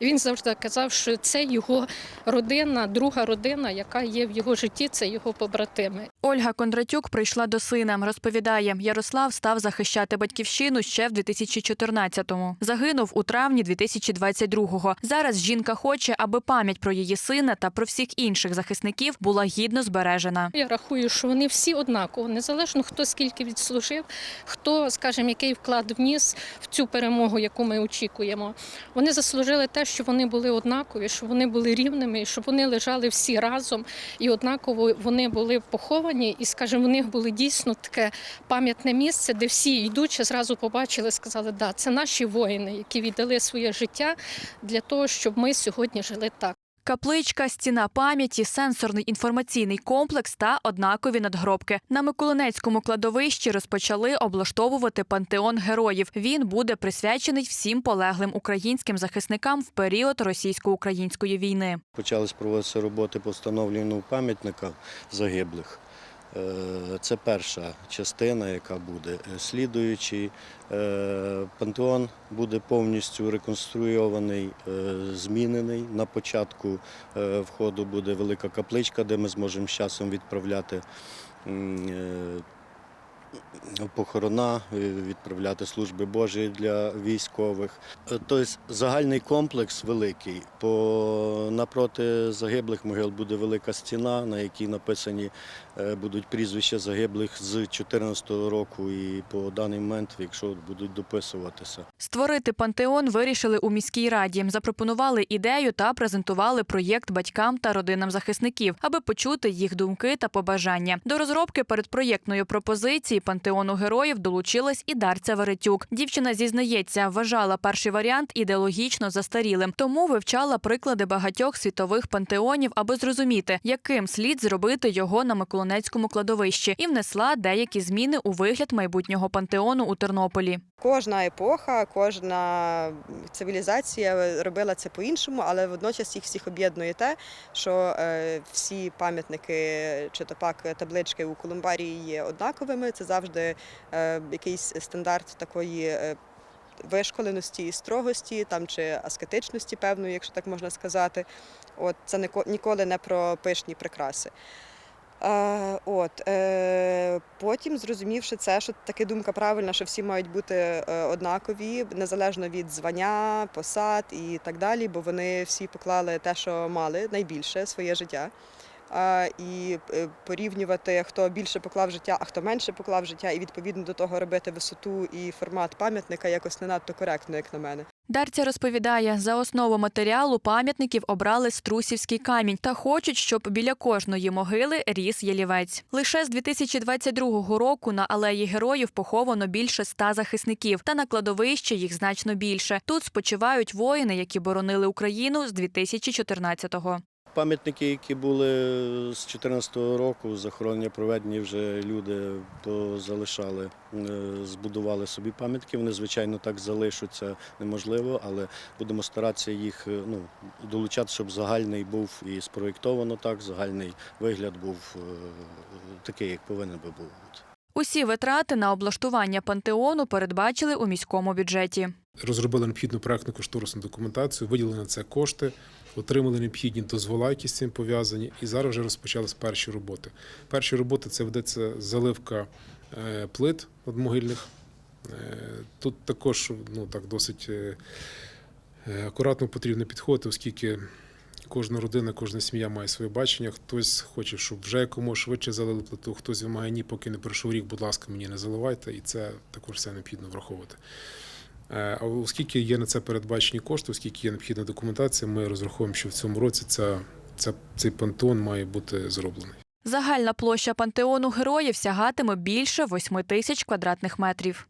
Він завжди казав, що це його родина, друга родина, яка є в його житті, це його побратими. Ольга Кондратюк прийшла до сина. Розповідає, Ярослав став захищати батьківщину ще в 2014-му. Загинув у травні 2022-го. Зараз жінка хоче, аби пам'ять про її сина та про всіх інших захисників була гідно збережена. Я рахую, що вони всі однаково, незалежно хто скільки відслужив, хто, скажімо, який вклад вніс в цю перемогу, яку ми очікуємо. Вони заслужили те, що вони були однакові, щоб вони були рівними, щоб вони лежали всі разом і однаково вони були поховані. І, скажімо, в них було дійсно таке пам'ятне місце, де всі йдучи, зразу побачили, сказали, да, це наші воїни, які віддали своє життя для того, щоб ми сьогодні жили так. Капличка, стіна пам'яті, сенсорний інформаційний комплекс та однакові надгробки. На Миколинецькому кладовищі розпочали облаштовувати пантеон героїв. Він буде присвячений всім полеглим українським захисникам в період російсько-української війни. Почались проводитися роботи по встановленню пам'ятника загиблих. Е, Це перша частина, яка буде. Слідуючий е, пантеон буде повністю реконструйований, е, змінений. На початку входу буде велика капличка, де ми зможемо з часом відправляти похорона, е, відправляти служби Божі для військових. Тобто загальний комплекс великий. По напроти загиблих могил буде велика стіна, на якій написані е, будуть прізвища загиблих з 2014 року і по даний момент, якщо будуть дописуватися. Створити пантеон вирішили у міській раді. Запропонували ідею та презентували проєкт батькам та родинам захисників, аби почути їх думки та побажання. До розробки передпроєктної пропозиції пантеону героїв долучилась і Дарця Веретюк. Дівчина зізнається, вважала перший варіант ідеологічно застарілим, тому вивчала приклади багатьох світових пантеонів, аби зрозуміти, яким слід зробити його на Миколинецькому кладовищі, і внесла деякі зміни у вигляд майбутнього пантеону у Тернополі. Кожна епоха, кожна цивілізація робила це по-іншому, але водночас їх всіх об'єднує те, що е, всі пам'ятники чи то пак таблички у Колумбарії є однаковими. Це завжди е, якийсь стандарт такої. е, Вишколеності і строгості, там чи аскетичності, певної, якщо так можна сказати. От це ніколи не про пишні прикраси. Е, от, е, потім, зрозумівши це, що таки думка правильна, що всі мають бути е, однакові, незалежно від звання, посад і так далі, бо вони всі поклали те, що мали найбільше своє життя. І е, порівнювати, хто більше поклав життя, а хто менше поклав життя, і відповідно до того робити висоту і формат пам'ятника якось не надто коректно, як на мене. Дарця розповідає, за основу матеріалу пам'ятників обрали струсівський камінь та хочуть, щоб біля кожної могили ріс ялівець. Лише з 2022 року на алеї героїв поховано більше ста захисників, та на кладовищі їх значно більше. Тут спочивають воїни, які боронили Україну з 2014-го. Пам'ятники, які були з 2014 року, захоронення проведені вже люди позалишали, е, збудували собі пам'ятки. Вони, звичайно, так залишаться неможливо, але будемо старатися їх е, ну, долучати, щоб загальний був і спроєктовано так, загальний вигляд був е, такий, як повинен би бути. Усі витрати на облаштування пантеону передбачили у міському бюджеті. Розробили необхідну проектну кошторисну документацію, виділили на це кошти, отримали необхідні дозвола, які з цим пов'язані, і зараз вже розпочались перші роботи. Перші роботи це ведеться заливка е, плит надмогильних. Е, Тут також ну, так, досить е, акуратно потрібно підходити, оскільки кожна родина, кожна сім'я має своє бачення. Хтось хоче, щоб вже якомога швидше залили плиту, хтось вимагає ні, поки не пройшов рік, будь ласка, мені не заливайте, і це також все необхідно враховувати. Е, А оскільки є на це передбачені кошти, оскільки є необхідна документація, ми розраховуємо, що в цьому році ця, ця, цей пантеон має бути зроблений. Загальна площа пантеону героїв сягатиме більше 8 тисяч квадратних метрів.